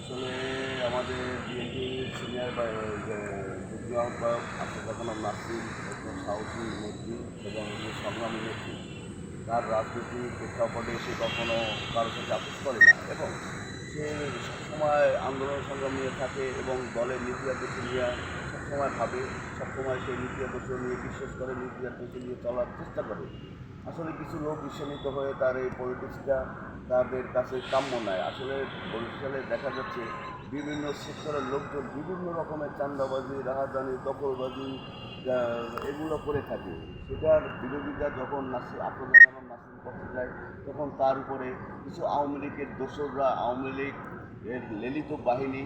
আসলে আমাদের BNP senior যুগ্ম আহ্বায়ক আব্দুল কালাম নাসির একজন সাহসী নেত্রী এবং সংগ্রামী নেত্রী, তার রাজনৈতিক প্রেক্ষাপটে সে কখনো কারোর সাথে আপোষ করে না এবং সে সবসময় আন্দোলন সংগ্রাম নিয়ে থাকে এবং দলের নীতি আদর্শ নিয়ে সবসময় ভাবে, সবসময় সেই নীতি আদর্শ নিয়ে বিশ্বাস করে, নীতি আদর্শ নিয়ে চলার চেষ্টা করে। আসলে কিছু লোক বিস্মিত হয়ে তার এই পলিটিক্সটা তাদের কাছে কাম্য নয়। আসলে বরিশালে দেখা যাচ্ছে বিভিন্ন সেক্টরের লোকজন বিভিন্ন রকমের চান্দাবাজি রাহাজানি দখলবাজি এগুলো করে থাকে। সেটার বিরোধিতা যখন নাসির আফরোজা খানম নাসির পক্ষে যায় তখন তার উপরে কিছু আওয়ামী লীগের দোসররা, আওয়ামী লীগ এর লেলিত বাহিনী,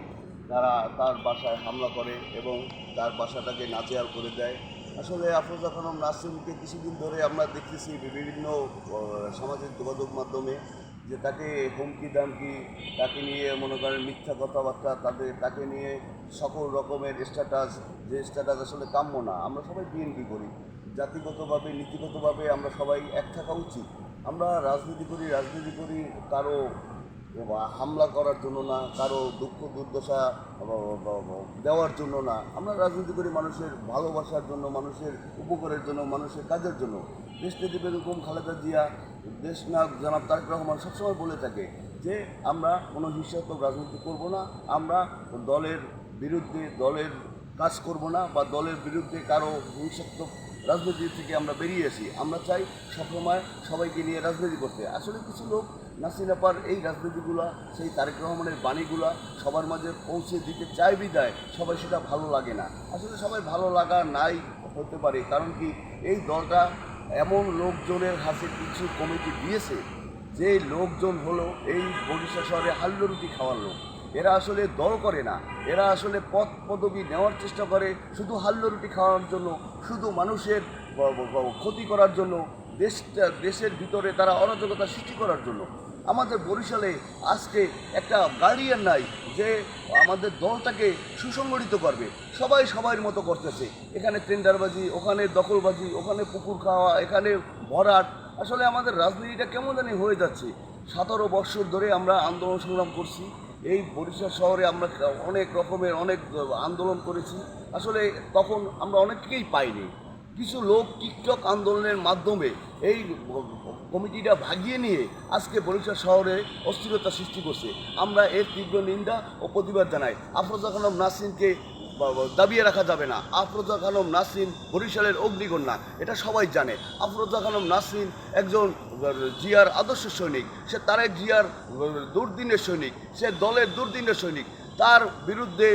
তারা তার বাসায় হামলা করে এবং তার বাসাটাকে নাচেয়াল করে দেয়। আসলে আফরোজা খানম নাসিমকে কিছুদিন ধরে আমরা দেখতেছি বিভিন্ন সামাজিক যোগাযোগ মাধ্যমে যে তাকে হুমকি দামকি, তাকে নিয়ে মনে করেন মিথ্যা কথাবার্তা, তাদের, তাকে নিয়ে সকল রকমের স্ট্যাটাস যে স্ট্যাটাস আসলে কাম্য না। আমরা সবাই বিএনপি করি। জাতিগতভাবে, নীতিগতভাবে আমরা সবাই এক থাকা উচিত। আমরা রাজনীতি করি রাজনীতি করি কারও হামলা করার জন্য না, কারও দুঃখ দুর্দশা দেওয়ার জন্য না। আমরা রাজনীতি করি মানুষের ভালোবাসার জন্য, মানুষের উপকারের জন্য, মানুষের কাজের জন্য। দেশনেত্রী বেগম খালেদা জিয়া, দেশ নায়ক জনাব তারেক রহমান সবসময় বলে থাকে যে, আমরা কোনো হিংসাত্মক রাজনীতি করব না, আমরা দলের বিরুদ্ধে দলের কাজ করব না বা দলের বিরুদ্ধে কারও হিংসাত্মক রাজনীতি থেকে আমরা বেরিয়ে আসি। আমরা চাই সবসময় সবাইকে নিয়ে রাজনীতি করতে। আসলে কিছু লোক নাসিনাপার এই রাজনীতিগুলা, সেই তারেক রহমানের বাণীগুলা সবার মাঝে পৌঁছে দিতে চায় বিদায়। সবাই সেটা ভালো লাগে না। আসলে সবাই ভালো লাগা নাই হতে পারে। কারণ কি এই দলটা এমন লোকজনের হাতে কিছু কমিটি দিয়েছে, যে লোকজন হলো এই বরিশা শহরে হাল্লো রুটি খাওয়ার লোক। এরা আসলে দল করে না। এরা আসলে পদ পদবি নেওয়ার চেষ্টা করে, শুধু হাল্লো রুটি খাওয়ার জন্য, শুধু মানুষের ক্ষতি করার জন্য, দেশটা, দেশের ভিতরে তারা অরাজকতা সৃষ্টি করার জন্য। আমাদের বরিশালে আজকে একটা গার্ডিয়ান নাই যে আমাদের দলটাকে সুসংগঠিত করবে। সবাই সবার মতো করতেছে। এখানে টেন্ডারবাজি, ওখানে দখলবাজি, ওখানে পুকুর খাওয়া, এখানে ভরাট। আসলে আমাদের রাজনীতিটা কেমন জানি হয়ে যাচ্ছে। সতেরো বৎসর ধরে আমরা আন্দোলন সংগ্রাম করছি। এই বরিশাল শহরে আমরা অনেক রকমের অনেক আন্দোলন করেছি। আসলে তখন আমরা অনেককেই পাইনি। কিছু লোক টিকটক আন্দোলনের মাধ্যমে এই কমিটিটা ভাগিয়ে নিয়ে আজকে বরিশাল শহরে অস্থিরতা সৃষ্টি করছে। আমরা এর তীব্র নিন্দা ও প্রতিবাদ জানাই। আফরোজা খানম নাসিনকে দাবিয়ে রাখা যাবে না। আফরোজা খানম নাসিন বরিশালের অগ্নিকন্যা, এটা সবাই জানে। আফরোজা খানম নাসিন একজন জিয়ার আদর্শ সৈনিক, সে তারেক জিয়ার দুর্দিনের সৈনিক, সে দলের দুর্দিনের সৈনিক। তার বিরুদ্ধে